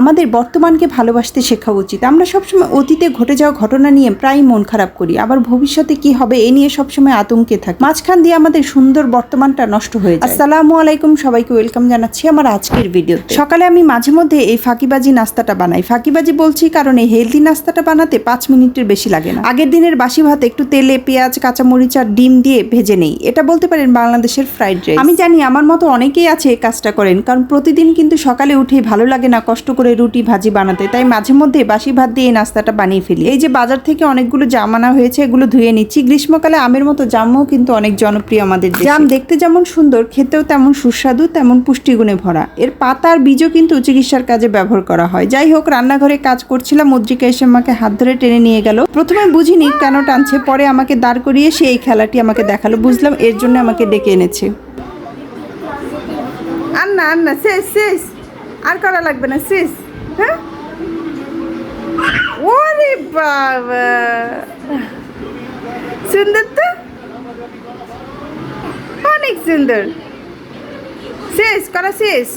আমাদের বর্তমানকে ভালোবাসতে শেখা উচিত। আমরা সবসময় অতীতে ঘটে যাওয়া ঘটনা নিয়ে প্রায় মন খারাপ করি। আবার ভবিষ্যতে কি হবে এ নিয়ে সবসময় আতঙ্কে থাকি। মাঝখান দিয়ে আমাদের সুন্দর বর্তমানটা নষ্ট হয়ে যায়। আসসালামু আলাইকুম সবাইকে ওয়েলকাম জানাচ্ছি আমার আজকের ভিডিও সকালে আমি মাঝে মধ্যে এই ফাঁকিবাজি নাস্তাটা বানাই। ফাঁকিবাজি বলছি কারণ এই হেলদি নাস্তাটা বানাতে পাঁচ মিনিটের বেশি লাগে না। আগের দিনের বাসি ভাত একটু তেলে, পেঁয়াজ, কাঁচামরিচ আর ডিম দিয়ে ভেজে নেই। এটা বলতে পারেন বাংলাদেশের ফ্রাইড রাইস। আমি জানি আমার মতো অনেকেই আছে এই কাজটা করেন, কারণ প্রতিদিন কিন্তু সকালে উঠেই ভালো লাগে না, কষ্ট করে রুটি ভাজি বানাতে। তাই মাঝে মধ্যে বাসি ভাত দিয়ে এই নাস্তাটা বানিয়ে ফেলি। এই যে বাজার থেকে অনেকগুলো জাম আনা হয়েছে, এগুলো ধুয়ে নিচ্ছি। গ্রীষ্মকালে আমের মতো জামও কিন্তু অনেক জনপ্রিয় আমাদের। জাম দেখতে যেমন সুন্দর, খেতেও তেমন সুস্বাদু, তেমন পুষ্টিগুণে ভরা। এর পাতা আর বীজও কিন্তু চিকিৎসার কাজে ব্যবহার করা হয়। যাই হোক, রান্নাঘরে কাজ করছিলাম মুদ্রিকা এসে আমাকে হাত ধরে টেনে নিয়ে গেল। প্রথমে বুঝিনি কেন টানছে, পরে আমাকে দাঁড় করিয়ে সে এই খেলাটি আমাকে দেখাল। বুঝলাম এর জন্য আমাকে ডেকে এনেছে। আর না আর না শেষ শেষ। আর করা লাগবে না, শেষ। হ্যাঁ? ওরে বাবা। সুন্দর তো? অনেক সুন্দর। শেষ করা শেষ।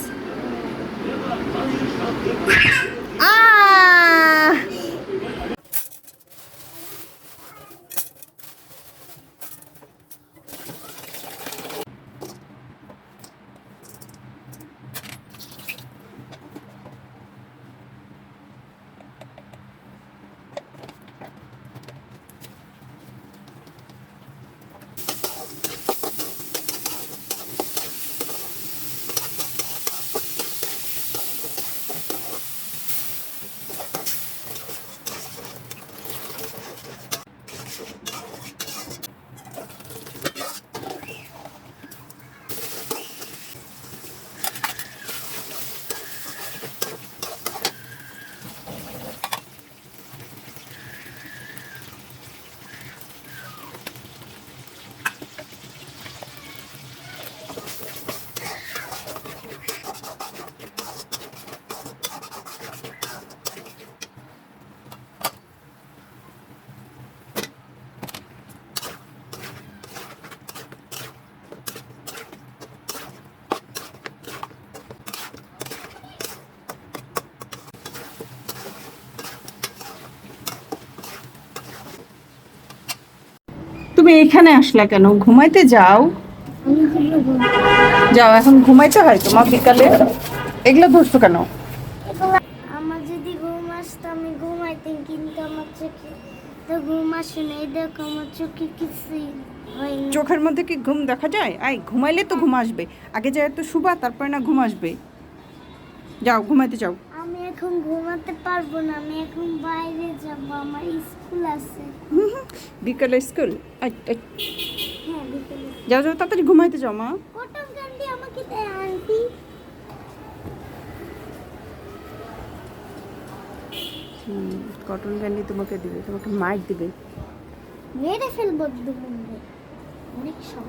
있어. তুমি এখানে আসলা কেন? ঘুমাইতে যাও। যাও এখন ঘুমাইতে হয় তোমার বিকালে? এগুলো ধরছো কেন? আমার যদি ঘুম আসতো আমি ঘুমাইতাম কিন্তু আমার চোখে তো ঘুম আসে না এই দেখো আমার চোখে কিছুই চোখের মধ্যে কি ঘুম দেখা যায়? আই ঘুমাইলে তো ঘুম আসবে। আগে যায় তো শুবা তারপরে না ঘুম আসবে। যাও ঘুমাইতে যাও। এখন ঘুমাতে পারব না আমি এখন বাইরে যাব আমার স্কুল আছে। বিকালে স্কুল? হ্যাঁ যাও যাও তাড়াতাড়ি ঘুমাইতে যাও মা। কটন ক্যান্ডি আমাকে দেয় আন্টি? কটন ক্যান্ডি তোমাকে দিবে তোমাকে মাইক দিবে। মেরে ফেলব দুমুন্ডে অনেক শখ